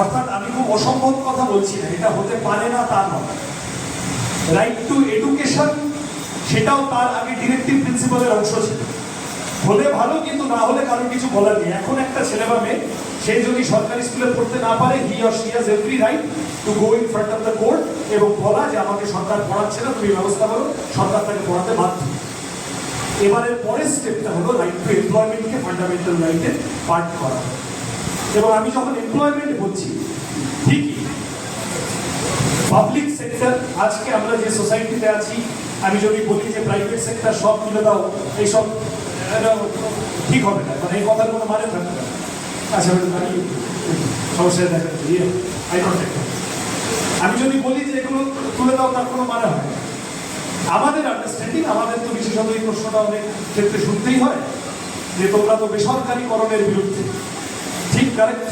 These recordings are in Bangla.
অর্থাৎ আমি খুব অসম্ভব কথা বলছি না, এটা হতে পারে না তা নয়। রাইট টু এডুকেশন সেটাও তার আগে ডিরেক্টিভ প্রিন্সিপালের অংশ ছিল। হলে ভালো, কিন্তু না হলে কারোর কিছু বলার নেই। এখন একটা ছেলে বা মেয়ে, সে যদি সরকারি স্কুলে পড়তে না পারে he or she has every right to go in front of the court এবং বলা যে আমাকে সরকার পড়াচ্ছে না, তুমি ব্যবস্থা করো, সরকার তাকে পড়াতে বাধ্য। এবারের পরের স্টেপটা হলো রাইট টু এমপ্লয়মেন্টকে ফান্ডামেন্টাল রাইটে পার্ট করা। এবং আমি যখন এমপ্লয়মেন্ট বলছি ঠিকই পাবলিক সেক্টর আজকে আমরা যে সোসাইটিতে আছি, আমি যদি বলি যে প্রাইভেট সেক্টর সব তুলে দাও, এইসব ঠিক হবে না মানে এই কথার কোনো মানে থাকবে না আচ্ছা সমস্যা দেখা ইয়ে আমি যদি বলি যে এগুলো তুলে দাও, তার কোনো মানে হয় না। আমাদের আন্ডারস্ট্যান্ডিং আমাদের তো বিশেষত এই প্রশ্নটা অনেক ক্ষেত্রে শুনতেই হয়, যে তোমরা তো বেসরকারিকরণের বিরুদ্ধে কারেক্ট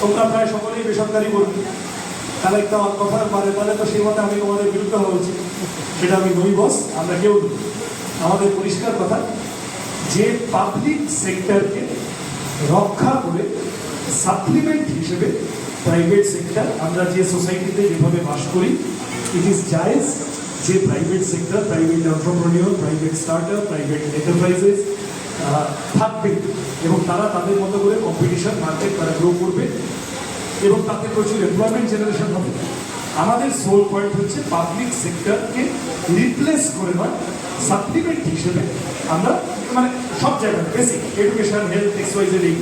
তোমরা প্রায় সকলেই বেসরকারি করবে তাহলে একটা কথা পারে তাহলে তো সেই মতে আমি তোমাদের বিরুদ্ধে হওয়া উচিত সেটা আমি নই, বস, আমরা কেউ নই। আমাদের পরিষ্কার কথা, যে পাবলিক সেক্টরকে রক্ষা করে সাপ্লিমেন্ট হিসেবে প্রাইভেট সেক্টর আমরা যে সোসাইটিতে যেভাবে বাস করি ইট ইজ জায়েজ যে private sector private entrepreneur private starter private enterprises থাকবে এবং তারা তাদের মতো করে কম্পিটিশন মার্কেট তারা গ্রো করবে এবং তাতে প্রচুর এমপ্লয়মেন্ট জেনারেশন হবে। আমাদের সোল পয়েন্ট হচ্ছে পাবলিক সেক্টরকে রিপ্লেস করে নয় সাপ্লিমেন্ট হিসেবে আমরা মানে সব জায়গায় বেসিক এডুকেশন হেলথ এক্সওয়াইজের এই।